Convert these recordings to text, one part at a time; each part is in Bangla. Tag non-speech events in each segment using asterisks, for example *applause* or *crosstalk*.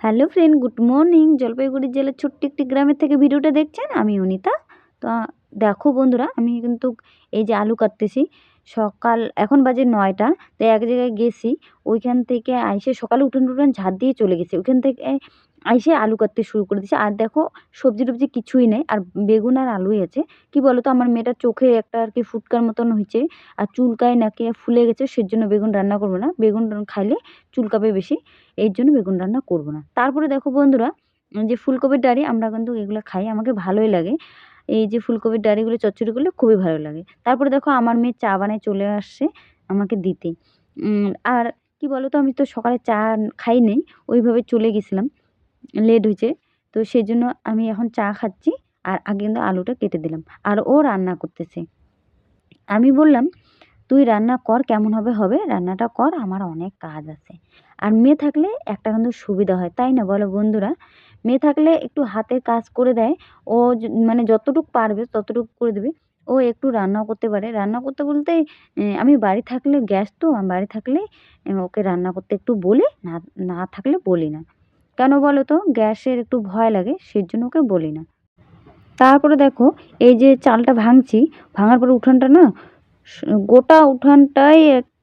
Hello friend, good morning. Jalpaiguri জেলার ছোট্ট একটি গ্রামের থেকে ভিডিওটা দেখছেন? আমি অনিতা। তো দেখো বন্ধুরা, আমি কিন্তু এই যে আলু কাটতেছি, সকাল এখন বাজে নয়টা, তো এক জায়গায় গেছি, ওইখান থেকে আইসে সকালে উঠোন টুটন ঝাড় দিয়ে চলে গেছি, ওইখান থেকে আইসে আলু কাটতে শুরু করে দিয়েছি, আর দেখো সবজি টবজি কিছুই নেই, আর বেগুন আর আলুই আছে, কি বলো তো আমার মেয়েটার চোখে একটা আর কি ফুটকার মতন হয়েছে, আর চুলকায় নাকি ফুলে গেছে, সেজন্য বেগুন রান্না করব না, বেগুন খাইলে চুলকাবে বেশি, এর জন্য বেগুন রান্না করব না। তারপরে দেখো বন্ধুরা, যে ফুলকপির ডাড়ি আমরা কিন্তু এগুলো খাই, আমাকে ভালোই লাগে এই যে ফুলকপির ডাঁড়িগুলো চচ্চড়ি করলে খুবই ভালো লাগে। তারপরে দেখো আমার মেয়ে চা বানায় চলে আসছে আমাকে দিতে। আর কি বলো তো আমি তো সকালে চা খাই নেই, ওইভাবে চলে গেছিলাম। লেট হয়েছে, তো সেই জন্য আমি এখন চা খাচ্ছি আর আগে কিন্তু আলুটা কেটে দিলাম। আর ও রান্না করতেছে। আমি বললাম, তুই রান্না কর, কেমন হবে হবে, রান্নাটা কর, আমার অনেক কাজ আছে। আর মেয়ে থাকলে একটা কিন্তু সুবিধা হয়, তাই না বলো বন্ধুরা? মেয়ে থাকলে একটু হাতের কাজ করে দেয়। ও মানে যতটুকু পারবে ততটুকু করে দেবে। ও একটু রান্নাও করতে পারে। রান্না করতে বলতে আমি বাড়ি থাকলে গ্যাস তো, আমি বাড়ি থাকলে ওকে রান্না করতে একটু বলি, না না থাকলে বলি না। কেন বলো তো? গ্যাসের একটু ভয় লাগে সেই জন্য ওকে বলি না। তারপরে দেখো, এই যে চালটা ভাঙছি, ভাঙার পরে উঠানটা না গোটা উঠানটাই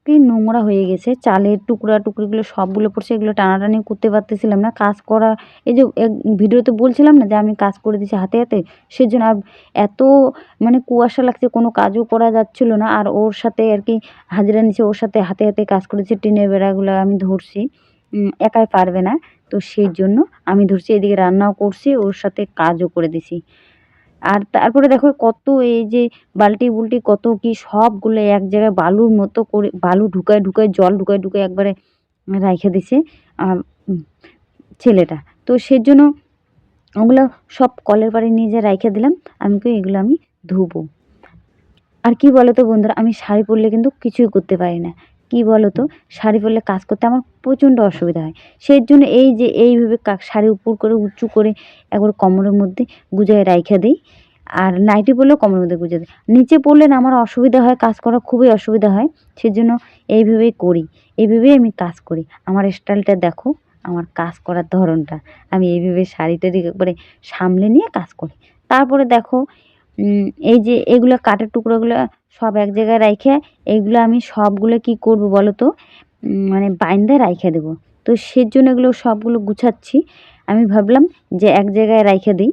একটি নোংরা হয়ে গেছে। চালের টুকরা, টুকরিগুলো সবগুলো পড়ছে, এগুলো টানাটানি করতে পারতেছিলাম না। কাজ করা, এই যে ভিডিওতে বলছিলাম না যে আমি কাজ করে দিচ্ছি হাতে হাতে, সেজন্য আর এত মানে কুয়াশা লাগছে, কোনো কাজও করা যাচ্ছিল না। আর ওর সাথে আর কি, হাজিরা নিচ্ছে ওর সাথে হাতে হাতে কাজ করেছি, টিনের বেড়াগুলো আমি ধরছি। একাই পারবে না। তো সেই জন্য আমি ধরছি, এদিকে রান্নাও করছি, ওর সাথে কাজও করে দিছি। আর তারপরে দেখো কত এই যে বালতি বুলটি কত কি সবগুলো এক জায়গায় বালুর মতো করে বালু ঢুকায় ঢুকায় জল ঢুকায় ঢুকায় একবারে রাইখে দিছে ছেলেটা। তো সেই জন্য ওগুলো সব কলের পাড়ে নিয়ে যেয়ে রাইখে দিলাম, আমি কই এগুলো আমি ধুবো। আর কি বলো তো বন্ধুরা, আমি শাড়ি পরলে কিন্তু কিছুই করতে পারি না। কি বলো তো শাড়ি পরলে কাজ করতে আমার প্রচণ্ড অসুবিধা হয়। সেই জন্য এই যে এইভাবে শাড়ি উপর করে, উঁচু করে একবার কোমরের মধ্যে গুজায় রাইখা দিই। আর নাইটি পরলেও কোমরের মধ্যে গুজে দিই। নিচে পড়লে না আমার অসুবিধা হয়, কাজ করা খুবই অসুবিধা হয়। সেই সেজন্য এইভাবেই করি। এইভাবেই আমি কাজ করি। আমার স্টাইলটা দেখো, আমার কাজ করার ধরনটা। আমি এইভাবে শাড়ি টাড়ি একবারে সামলে নিয়ে কাজ করি। তারপরে দেখো এই যে এগুলো কাঠের টুকরোগুলো সব এক জায়গায় রাইখে এইগুলো আমি সবগুলো কি করব বলো তো মানে বাইন্দা রাইখে দেবো। তো সেজন্য এগুলো সবগুলো গুছাচ্ছি। আমি ভাবলাম যে এক জায়গায় রাইখে দিই।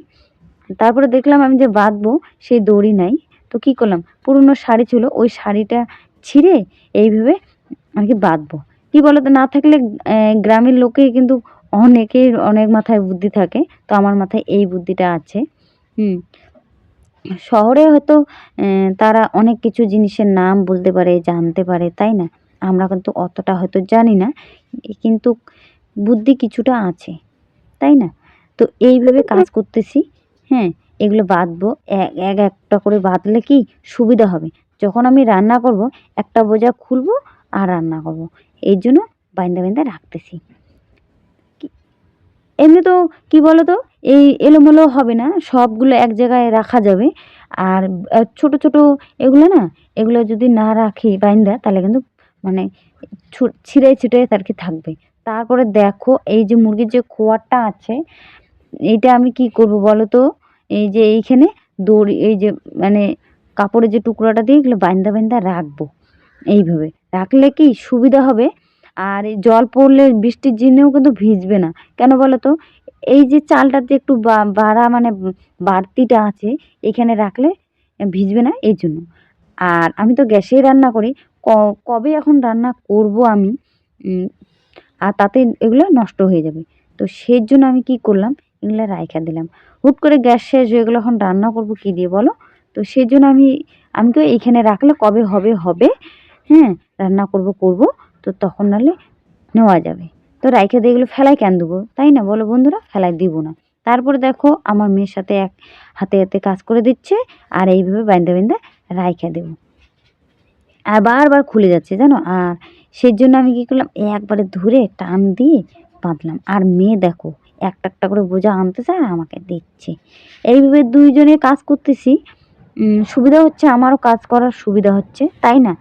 তারপরে দেখলাম আমি যে বাঁধবো সেই দড়ি নাই। তো কি করলাম? পুরনো শাড়ি ছিল, ওই শাড়িটা ছিঁড়ে এইভাবে আর কি বাঁধবো। কী বলো তো না থাকলে গ্রামের লোকে কিন্তু অনেকের অনেক মাথায় বুদ্ধি থাকে। তো আমার মাথায় এই বুদ্ধিটা আছে। হুম। শহরে হয়তো তারা অনেক কিছু জিনিসের নাম বলতে পারে, জানতে পারে, তাই না? আমরা কিন্তু অতটা হয়তো জানি না, কিন্তু বুদ্ধি কিছুটা আছে, তাই না? তো এইভাবে কাজ করতেছি হ্যাঁ এগুলো বাঁধবো এক এক একটা করে বাঁধলে কি সুবিধা হবে? যখন আমি রান্না করব, একটা বোঝা খুলবো আর রান্না করব, এই জন্য বাইন্দা বাইন্দা রাখতেছি। এমনি তো কী বলো তো এই এলোমেলো হবে না, সবগুলো এক জায়গায় রাখা যাবে। আর ছোট ছোট এগুলো না, এগুলো যদি না রাখি বাইন্দা, তাহলে কিন্তু মানে ছিঁড়ে ছিটে তার কি থাকবে। তারপরে দেখো, এই যে মুরগির যে খোয়ারটা আছে, এইটা আমি কি করব বলো তো এই যে এইখানে দড়ি, এই যে মানে কাপড়ের যে টুকরোটা দিয়ে এগুলো বাইন্দা বাইন্দা রাখব। এইভাবে। রাখলে কি সুবিধা হবে? আর এই জল পড়লে বৃষ্টির দিনেও কিন্তু ভিজবে না। কেন বলো তো এই যে চালটাতে একটু বাড়া মানে বাড়তিটা আছে, এখানে রাখলে ভিজবে না, এই জন্য। আর আমি তো গ্যাসেই রান্না করি। কবে এখন রান্না করব আমি? আর তাতে এগুলো নষ্ট হয়ে যাবে। তো সেই জন্য আমি কি করলাম? এগুলো রাইখা দিলাম। হুট করে গ্যাস শেষ হয়ে এখন রান্না করব কী দিয়ে বলো? তো সেই জন্য আমি আমি তো এইখানে রাখলে কবে হবে হবে হ্যাঁ রান্না করব করব। তো তখন নাহলে নেওয়া যাবে। তো রাইখে দিয়ে এগুলো ফেলাই কেন দেবো? তাই না? বলো বন্ধুরা ফেলাই দিব না। তারপরে দেখো, আমার মেয়ের সাথে এক হাতে হাতে কাজ করে দিচ্ছে, আর এইভাবে বাইন্দা বাইন্দা রাইখে দেবো। আর বারবার খুলে যাচ্ছে, জানো? আর সেই জন্য আমি কী করলাম, একবারে ধরে টান দিয়ে বাঁধলাম। আর মেয়ে দেখো, একটা একটা করে বোঝা আনতে চায়, আর আমাকে দিচ্ছে। এইভাবে দুইজনে কাজ করতেছি। সুবিধা হচ্ছে, আমারও কাজ করার সুবিধা হচ্ছে, তাই না?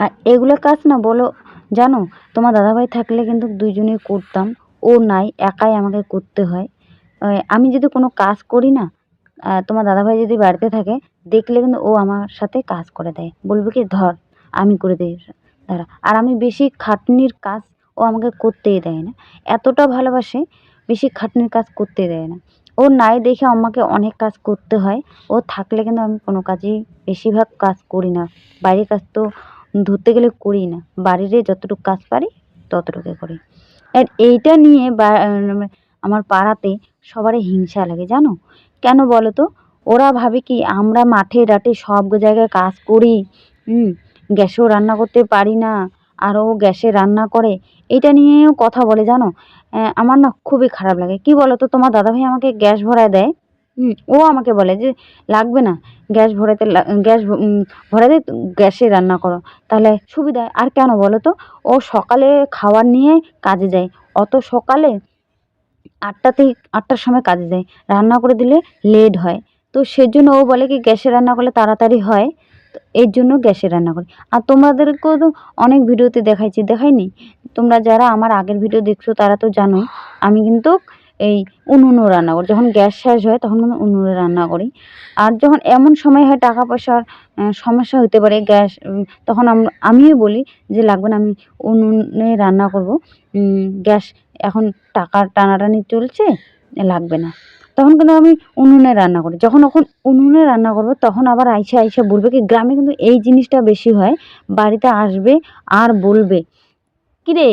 আর এগুলো কাজ না, বলো। জানো, তোমার দাদাভাই থাকলে কিন্তু দুইজনে করতাম। ও নাই, একাই আমাকে করতে হয়। আমি যদি কোনো কাজ করি না তোমার দাদাভাই যদি বাড়িতে থাকে, দেখলে কিন্তু ও আমার সাথে কাজ করে দেয়। বলবে কি, ধর, আমি করে দিই, দাঁড়া। আর আমি বেশি খাটনির কাজ ও আমাকে করতেই দেয় না। এতটা ভালোবাসে, বেশি খাটনির কাজ করতে দেয় না। ও নাই দেখে আমাকে অনেক কাজ করতে হয়। ও থাকলে কিন্তু আমি কোনো কাজই বেশিরভাগ কাজ করি না। বাইরের কাজ তো ধরতে গেলে করি না। বাড়িরে যতটুকু কাজ পারি ততটুকু করি। আর এইটা নিয়ে বা আমার পাড়াতে সবারই হিংসা লাগে, জানো? কেন বলো তো ওরা ভাবে কি, আমরা মাঠে ঘাটে সব জায়গায় কাজ করি, হুম, গ্যাসেও রান্না করতে পারি না, আরও গ্যাসে রান্না করে। এটা নিয়েও কথা বলে, জানো? আমার না খুবই খারাপ লাগে। কী বলো তো তোমার দাদাভাই আমাকে গ্যাস ভরায় দেয়। ও আমাকে বলে যে, লাগবে না, গ্যাস ভরাতে গ্যাস ভরাতে গ্যাসে রান্না করো। তাহলে সুবিধা, আর কেন বলো তো? ও সকালে খাবার নিয়ে কাজে যায়। অত সকালে আটটাতে আটটার সময় কাজে যায়। রান্না করে দিলে লেট হয়। তো সেজন্য ও বলে কি, গ্যাসে রান্না করলে তাড়াতাড়ি হয়। এর জন্য গ্যাসে রান্না করি। আর তোমাদেরকেও তো অনেক ভিডিওতে দেখাইছি, দেখাইনি? তোমরা যারা আমার আগের ভিডিও দেখছ, তারা তো জানো, আমি কিন্তু এই উনুনও রান্না করি। যখন গ্যাস শেষ হয় তখন কিন্তু উনুনে রান্না করি। আর যখন এমন সময় হয় টাকা পয়সার সমস্যা হতে পারে গ্যাস তখন আমিও বলি যে, লাগবে না, আমি উনুনে রান্না করব। গ্যাস এখন টাকার টানাটানি চলছে লাগবে না। তখন কিন্তু আমি উনুনে রান্না করি। যখন এখন উনুনে রান্না করব, তখন আবার আইসে আইসে বলবে কি, গ্রামে কিন্তু এই জিনিসটা বেশি হয়, বাড়িতে আসবে আর বলবে কিরে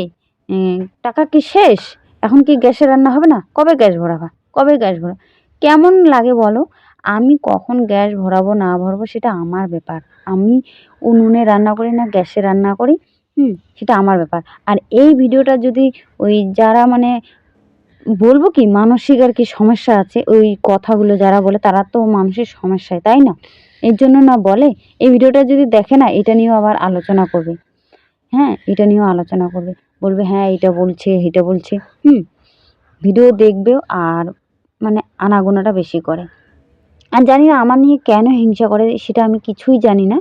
টাকা কি শেষ? এখন কি গ্যাসে রান্না হবে না? কবে গ্যাস ভরাবা? কবে গ্যাস ভরা? কেমন লাগে বলো? আমি কখন গ্যাস ভরাবো, না ভরাবো সেটা আমার ব্যাপার। আমি উনুনে রান্না করি না, গ্যাসে রান্না করি, হুম, সেটা আমার ব্যাপার। আর এই ভিডিওটা যদি ওই যারা মানে বলব কি, মানসিক আর কি সমস্যা আছে, ওই কথাগুলো যারা বলে তারা তো মানুষের সমস্যায়, তাই না? এর জন্য না বলে, এই ভিডিওটা যদি দেখে না, এটা নিয়েও আবার আলোচনা করবে। হ্যাঁ এটা নিয়েও আলোচনা করবে। বলবে হ্যাঁ এটা বলছে এটা বলছে। হুম, ভিডিও দেখবেও আর মানে আনাগোনাটা বেশি করে। আর জানি না, আমার নিয়ে কেন হিংসা করে সেটা আমি কিছুই জানি না।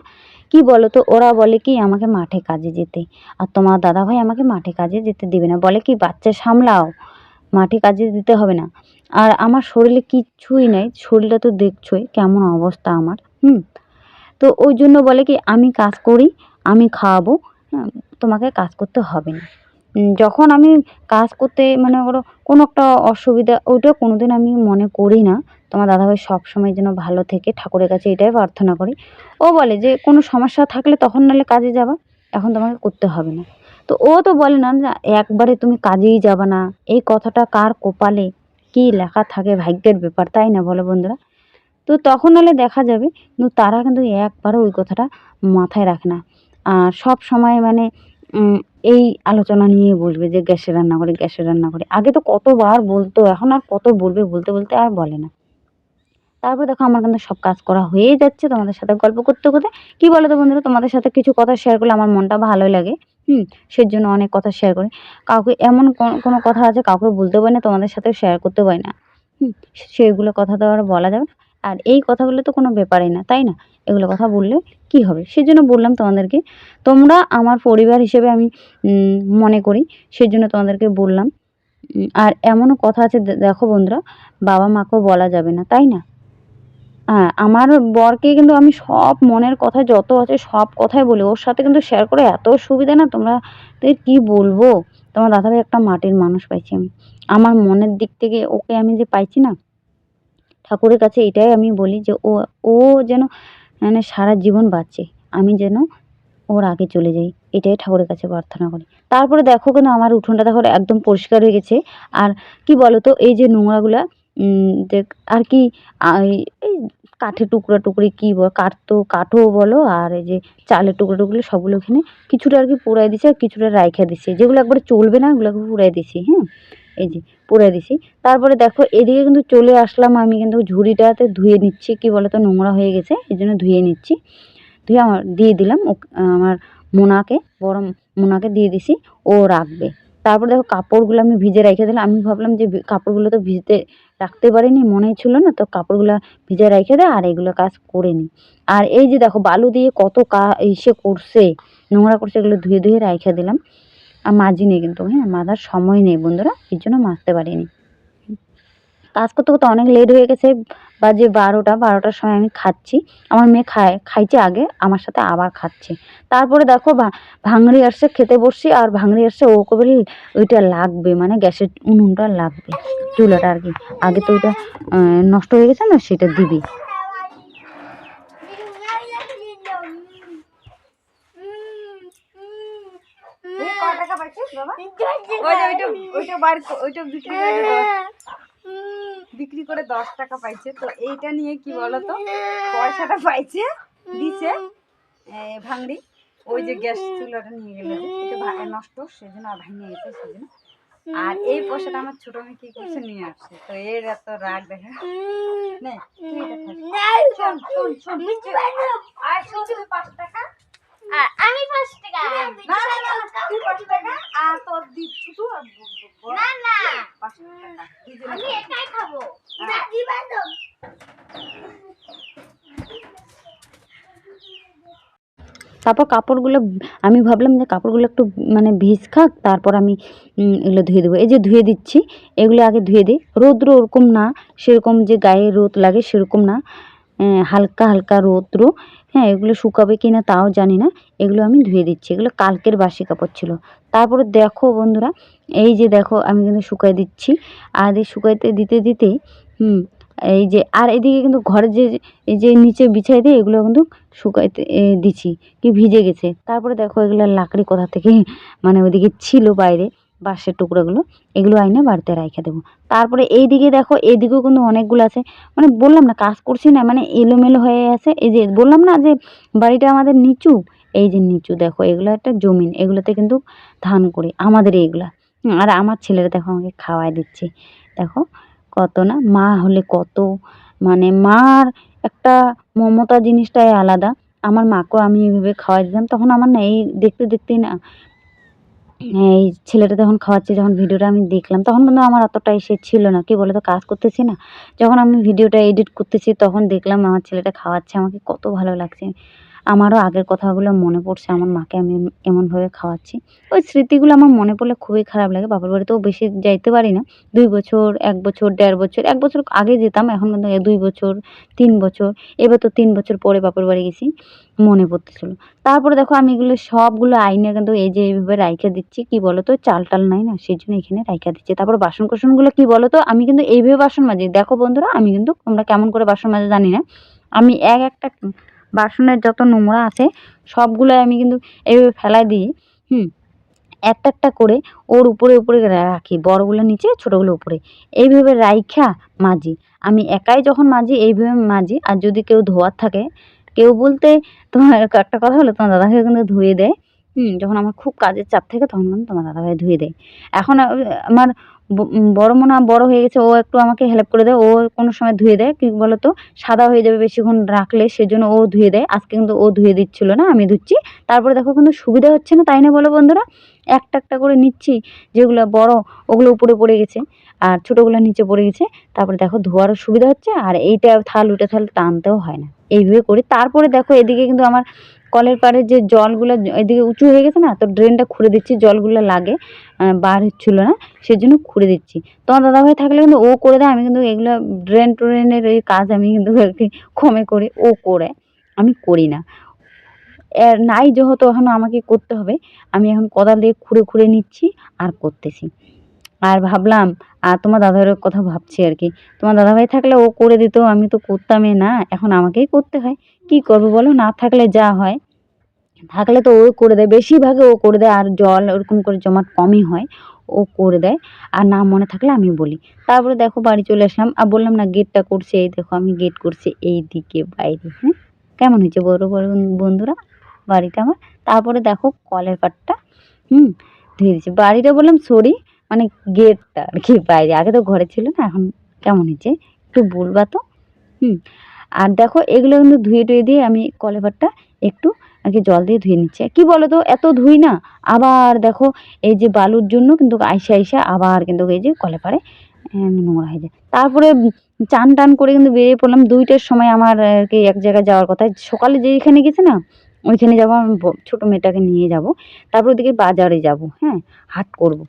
কি বলো তো, ওরা বলে কি, আমাকে মাঠে কাজে যেতে। আর তোমার দাদাভাই আমাকে মাঠে কাজে যেতে দেবে না। বলে কি, বাচ্চা সামলাও, মাঠে কাজে দিতে হবে না। আর আমার শরীরে কিচ্ছুই নেই, শরীরটা তো দেখছোই, কেমন অবস্থা আমার। হুম, তো ওই জন্য বলে কি, আমি কাজ করি, আমি খাওয়াবো হ্যাঁ তোমাকে কাজ করতে হবে না। যখন আমি কাজ করতে মানে করো কোনো একটা অসুবিধা ওইটা কোনো দিন আমি মনে করি না। তোমার দাদাভাই সবসময় যেন ভালো থেকে ঠাকুরের কাছে এটাই প্রার্থনা করি। ও বলে যে, কোনো সমস্যা থাকলে তখন নাহলে কাজে যাবা, এখন তোমাকে করতে হবে না। তো ও তো বলে না একবারে তুমি কাজেই যাবে না। এই কথাটা কার কপালে? কী লেখা থাকে ভাগ্যের ব্যাপার, তাই না বলো বন্ধুরা? তো তখন হলে দেখা যাবে, কিন্তু তারা কিন্তু একবারও ওই কথাটা মাথায় রাখে না। আর সব সময় মানে এই আলোচনা নিয়ে বলবে যে গ্যাসে রান্না করে গ্যাসে রান্না করে। আগে তো কতবার বলতো, এখন আর কত বলবে, বলতে বলতে আর বলে না। তারপর দেখো আমার কিন্তু সব কাজ করা হয়ে যাচ্ছে, তোমাদের সাথে গল্প করতে করতে। কী বলো তো বন্ধুরা, তোমাদের সাথে কিছু কথা শেয়ার করলে আমার মনটা ভালোই লাগে। হুম, সেজন্য অনেক কথা শেয়ার করি। কাউকে এমন কোনো কথা আছে কাউকে বলতে পারি না, তোমাদের সাথে শেয়ার করতে পারি না। হুম সেগুলো কথা তো আর বলা যাবে না। আর এই কথাগুলো তো কোনো ব্যাপারই না, তাই না? এগুলো কথা বললে কি হবে? সেজন্য বললাম তোমাদেরকে, তোমরা আমার পরিবার হিসেবে আমি মনে করি, সেজন্য তোমাদেরকে বললাম। আর এমনও কথা আছে দেখো বন্ধুরা, বাবা মাকেও বলা যাবে না, তাই না? হ্যাঁ আমার বরকে কিন্তু আমি সব মনের কথা যত আছে সব কথাই বলি। ওর সাথে কিন্তু শেয়ার করে এত সুবিধা না, তোমরা কি বলব? তোমার দাদাভাই একটা মাটির মানুষ পাইছি আমি। আমার মনের দিক থেকে ওকে আমি যে পাইছি না, ঠাকুরের কাছে এটাই আমি বলি যে ও ও যেন মানে সারা জীবন বাঁচে। আমি যেন ওর আগে চলে যাই। এটাই ঠাকুরের কাছে প্রার্থনা করি। তারপরে দেখো কেন আমার উঠোনটা দেখো একদম পরিষ্কার হয়ে গেছে। আর কি বলো তো এই যে নোংরাগুলা যে আর কি এই কাঠের টুকরা টুকরি কী বল কাঠ তো কাঠও বলো, আর এই যে চালের টুকরো টুকরো, সবগুলো এখানে কিছুটা আর কি পোড়াই দিছি আর কিছুটা রাইখা দিছি। যেগুলো একবারে চলবে না, ওগুলোকে পুড়াই দিছি হ্যাঁ? এই যে পুড়াই দিছি। তারপরে দেখো, এদিকে কিন্তু চলে আসলাম আমি কিন্তু ঝুড়িটাতে ধুয়ে নিচ্ছি, কি বলো তো নোংরা হয়ে গেছে, এই জন্য ধুয়ে নিচ্ছি। ধুয়ে আমার, দিয়ে দিলাম আমার মোনাকে, বড় মোনাকে দিয়ে দিছি, ও রাখবে। তারপর দেখো, কাপড়গুলো আমি ভিজে রেখে দিলাম। আমি ভাবলাম যে কাপড়গুলো তো ভিজতে রাখতে পারিনি, মনেই ছিল না, তো কাপড়গুলো ভিজে রেখে দেয় আর এগুলো কাজ করে নিই। আর এই যে দেখো, বালু দিয়ে কত কা, ইসে করছে, নোংরা করছে, এগুলো ধুয়ে ধুয়ে রেখে দিলাম। মাজিনি কিন্তু হ্যাঁ মাজার সময় নেই বন্ধুরা এই জন্য মাজতে পারিনি। কাজ করতে করতে অনেক লেট হয়ে গেছে, বাজে বারোটা, বারোটার সময় আমি খাচ্ছি। আমার মেয়ে খায়, খাইছে আগে, আমার সাথে আবার খাচ্ছে। তারপরে দেখো ভাঙড়ি আসছে, খেতে বসছি, আর ভাঙড়ি আসছে, ও কবে ওইটা লাগবে মানে গ্যাসের উনুনটা লাগবে, চুলাটা আর কি। আগে তো ওইটা নষ্ট হয়ে গেছে না, সেটা দিবি ওই যে ওইটা ওইটা বার ক- ওইটা বিক্রি করে দশ- বিক্রি করে দশ টাকা পাইছে। তো এইটা নিয়ে কি বলতো? পয়সাটা পাইছে দিছে ভাঙড়ি। ওই যে গ্যাস চুলাটা নিয়ে গেল। এটা নষ্ট সেজন্য আর ভেঙে গেছে সেজন্য। আর এই পয়সাটা আমার ছোট মেয়ে কি করছে নিয়ে আসছে। তো এর এত রাগ দেখা। নে তুই এটা খাস। শোন, শোন, শোন, আয় শোন, পাঁচ টাকা। আমি পাঁচ টাকা না না না তুই টাকা আর তোর দিচ্ছি বড় না না। টাকা। আমি একাই খাব। না দিবা তো তারপর কাপড়গুলো আমি ভাবলাম যে কাপড়গুলো একটু মানে ভিজ খাক তারপর আমি এগুলো ধুয়ে দেবো। এই যে ধুয়ে দিচ্ছি এগুলো আগে ধুয়ে দিই। রৌদ্র ওরকম না সেরকম যে গায়ে রোদ লাগে সেরকম না। হালকা হালকা রৌদ্র। হ্যাঁ এগুলো শুকাবে কি না তাও জানি না। এগুলো আমি ধুয়ে দিচ্ছি। এগুলো কালকের বাসি কাপড় ছিল। তারপরে দেখো বন্ধুরা, এই যে দেখো আমি কিন্তু শুকাই দিচ্ছি। আর এই শুকাইতে দিতে দিতে, হুম, এই যে, আর এদিকে কিন্তু ঘরে যে, এই যে নিচে বিছাই দিয়ে এগুলো কিন্তু শুকাইতে দিছি কি ভিজে গেছে। তারপরে দেখো এগুলো লাকড়ি কোথা থেকে মানে ওইদিকে ছিল বাইরে। বাঁশের টুকরোগুলো, এগুলো আইনে বাড়িতে রাইখে দেবো। তারপরে এই দিকে দেখো, এইদিকেও কিন্তু অনেকগুলো আছে। মানে বললাম না, কাজ করছি না মানে এলোমেলো হয়ে আছে। এই যে বললাম না যে বাড়িটা আমাদের নিচু? এই যে নিচু, দেখো, এগুলো একটা জমিন, এগুলোতে কিন্তু ধান করি, আমাদের এইগুলা। আর আমার ছেলেরা দেখো আমাকে খাওয়াই দিচ্ছে। দেখো, কত না, মা হলে কত মানে মার একটা মমতা জিনিসটাই আলাদা। আমার মাকেও আমি এইভাবে খাওয়াই দিতাম, তখন আমার না এই দেখতে দেখতেই না এই ছেলেটা যখন খাওয়াচ্ছে, যখন ভিডিওটা আমি দেখলাম, তখন কিন্তু আমার অতটা এসে ছিল না। কি বলে তো কাজ করতেছি না। যখন আমি ভিডিওটা এডিট করতেছি, তখন দেখলাম আমার ছেলেটা খাওয়াচ্ছে, আমাকে কত ভালো লাগছে। আমারও আগের কথাগুলো মনে পড়ছে, আমার মাকে আমি এমনভাবে খাওয়াচ্ছি। ওই স্মৃতিগুলো আমার মনে পড়লে খুবই খারাপ লাগে, বাবার বাড়িতেও বেশি যাইতে পারি না। দুই বছর, এক বছর, দেড় বছর, এক বছর আগে যেতাম, এখন কিন্তু দুই বছর, তিন বছর, এবার তো তিন বছর পরে বাপের বাড়ি গেছি, মনে পড়তেছিল। তারপরে দেখো আমি এগুলো সবগুলো আইনে কিন্তু এই যে এইভাবে রাইখা দিচ্ছি, কি বলো তো চাল টাল নাই না, সেই জন্য এখানে রাইখা দিচ্ছি। তারপর বাসন কোসনগুলো কি বলো তো আমি কিন্তু এইভাবে বাসন মাজি। দেখো বন্ধুরা, আমি কিন্তু তোমরা কেমন করে বাসন মাজা জানি না। আমি এক একটা বাসনের যত নোংরা আছে সবগুলো আমি কিন্তু এইভাবে ফেলাই দিই, হুম। একটা একটা করে ওর উপরে উপরে রাখি, বড়গুলো নিচে, ছোটোগুলো উপরে। এইভাবে রাইখা মাজি। আমি একাই যখন মাজি, এইভাবে মাজি। আর যদি কেউ ধোয়ার থাকে, কেউ বলতে তোমার একটা কথা হলো, তোমার দাদাভাই কিন্তু ধুয়ে দেয়, হুম। যখন আমার খুব কাজের চাপ থাকে, তখন কিন্তু তোমার দাদাভাই ধুয়ে দেয়। এখন আমার বড় মনে বড় হয়ে গেছে, ও একটু আমাকে হেল্প করে দেয়, ও কোনো সময় ধুয়ে দেয়, কি বলতো, সাদা হয়ে যাবে বেশিক্ষণ রাখলে, সেজন্য ও ধুয়ে দেয়, আজকে কিন্তু ও ধুয়ে দিচ্ছিল না, আমি ধুচ্ছি, তারপরে দেখো কিন্তু সুবিধা হচ্ছে না, তাই না বলো বন্ধুরা? একটা একটা করে নিচ্ছি, যেগুলো বড়, ওগুলো উপরে পড়ে গেছে। আর ছোটোগুলো নিচে পড়ে গেছে। তারপরে দেখো ধোয়ারও সুবিধা হচ্ছে, আর এইটা থাল, ওইটা থাল টানতেও হয় না। এইভাবে করি। তারপরে দেখো এদিকে কিন্তু আমার কলের পাড়ে যে জলগুলো, এদিকে উঁচু হয়ে গেছে না, তো ড্রেনটা খুঁড়ে দিচ্ছি, জলগুলো লাগে বার হচ্ছিল না, সেজন্য খুঁড়ে দিচ্ছি। তোমার দাদাভাই থাকলে কিন্তু ও করে দেয়, আমি কিন্তু এগুলো ড্রেন ট্রেনের এই কাজ আমি কিন্তু কমে করি, ও করে। আমি করি না। নাই যেহেতু এখন আমাকে করতে হবে, আমি এখন কোদাল দিয়ে খুঁড়ে খুঁড়ে নিচ্ছি আর করতেছি। আর ভাবলাম, আর তোমার দাদাভাইয়ের কথা ভাবছি আর কি। তোমার দাদাভাই থাকলে ও করে দিত, আমি তো করতামই না, এখন আমাকেই করতে হয়। কি করব বলো? না থাকলে যা হয়। থাকলে তো ও করে দেয় বেশিরভাগে ও করে দেয়, আর জল ওরকম করে জমাট কমই হয়, ও করে দেয়। আর না মনে থাকলে আমি বলি। তারপরে দেখো বাড়ি চলে আসলাম, আর বললাম, না গেটটা করছে, এই দেখো, আমি গেট করছি এই দিকে বাইরে। হ্যাঁ? কেমন হয়েছে বড় বড় বন্ধুরা? বাড়িটা আমার। তারপরে দেখো কলের পাটটা হুম, ধুয়ে দিচ্ছি বাড়িটা বললাম সরি মানে গেটটা আর কি বাইরে। আগে তো ঘরে ছিল না, এখন কেমন হয়েছে? একটু বলবা তো? হুম, আর দেখো এগুলো কিন্তু ধুয়ে টুয়ে দিয়ে আমি কলের পাটটা একটু আর কি জল দিয়ে ধুয়ে নিচ্ছে। কি বলো তো এত ধুই না, আবার দেখো এই যে বালুর জন্য কিন্তু আইসা আইসা আবার কিন্তু এই যে কলে পারে নোংরা হয়ে যায়। তারপরে চান টান করে কিন্তু বেরিয়ে পড়লাম। দুইটার সময় আমার আর কি এক জায়গায় যাওয়ার কথা। সকালে যেখানে গেছে না ওইখানে যাব আমার ব- ছোটো মেয়েটাকে নিয়ে যাব। তারপর ওদিকে বাজারে যাব হ্যাঁ হাট করব।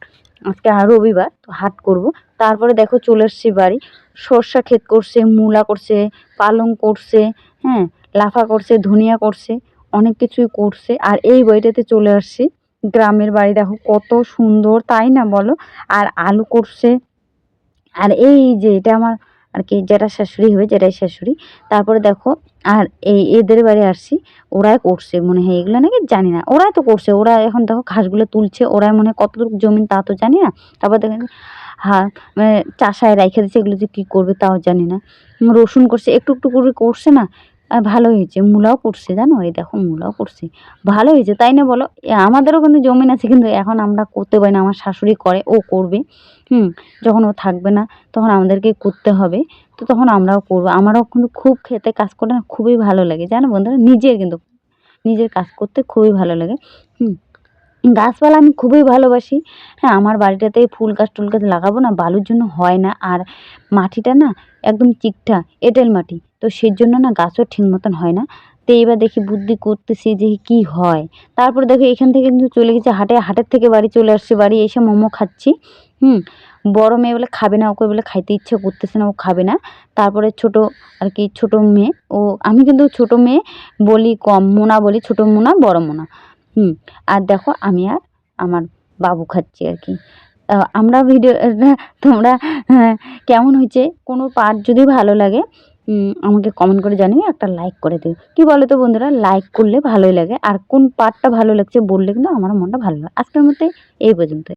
আজকে আর রবিবার, তো হাট করব। তারপরে দেখো চলে এসছি বাড়ি। সর্ষা ক্ষেত করছে, মূলা করছে, পালং করছে হ্যাঁ লাফা করছে, ধনিয়া করছে, অনেক কিছুই করছে। আর এই বাড়িটাতে চলে আসছি। গ্রামের বাড়ি, দেখো কত সুন্দর, তাই না বলো? আর আলু করছে। আর এই যে, এটা আমার আর কি, যেটা শাশুড়ি হবে যেটাই শাশুড়ি। তারপরে দেখো, আর এই এদের বাড়ি আসছি, ওরাই করছে মনে হয় এগুলো নাকি জানি না। ওরাই তো করছে, ওরা এখন দেখো ঘাসগুলো তুলছে, ওরাই মনে হয় কতটুকু জমিন তা তো জানি না। তারপর দেখেন হ্যাঁ মানে চাষায় রেখে দিচ্ছে এগুলো যে কী করবে তাও জানি না। রসুন করছে, একটু একটু করে করছে না ভালো হয়েছে, মূলাও করছে জানো? এই দেখো, মূলাও করছে ভালো হয়েছে, তাই না বলো? আমাদেরও কিন্তু জমিন আছে, কিন্তু এখন আমরা করতে পারি না, আমার শাশুড়ি করে, ও করবে। হুম, যখন ও থাকবে না, তখন আমাদেরকে করতে হবে। তো তখন আমরাও করব। আমারও কিন্তু খুব খেতে কাজ করতে না খুবই ভালো লাগে, জানো বন্ধুরা? নিজের কিন্তু, নিজের কাজ করতে খুবই ভালো লাগে। হুম, গাছপালা আমি খুবই ভালোবাসি। হ্যাঁ আমার বাড়িটাতে ফুল গাছ টুল গাছ লাগাবো না, বালুর জন্য হয় না। আর মাটিটা না একদম চিকটা এঁটেল মাটি। তো সেই জন্য না গাছও ঠিক মতন হয় না। তো এবার দেখি বুদ্ধি করতেছি যে কি হয়। তারপর দেখো এখান থেকে কিন্তু চলে গেছে, হাটে, হাটের থেকে বাড়ি চলে আসছে, বাড়ি এসে মোমো খাচ্ছি, হুম। বড় মেয়ে বলে খাবে না, ওকে বলে খাইতে ইচ্ছে করতেছে না, ও খাবে না। তারপরে ছোট আর কি ছোট মেয়ে, ও, আমি কিন্তু ছোট মেয়ে বলি কম, মোনা বলি ছোট মোনা, বড় মোনা। হুম, আর দেখো আমি আর আমার বাবু খাচ্ছি আর কি। আমরা ভিডিও *laughs* তোমরা হ্যাঁ, কেমন হয়েছে? কোনো পার্ট যদি ভালো লাগে আমাকে কমেন্ট করে জানিয়ে একটা লাইক করে দিও। কি বলো তো বন্ধুরা লাইক করলে ভালোই লাগে। আর কোন পার্টটা ভালো লাগছে বললে কিন্তু আমার মনটা ভালো লাগে। আজকের মধ্যে এই পর্যন্ত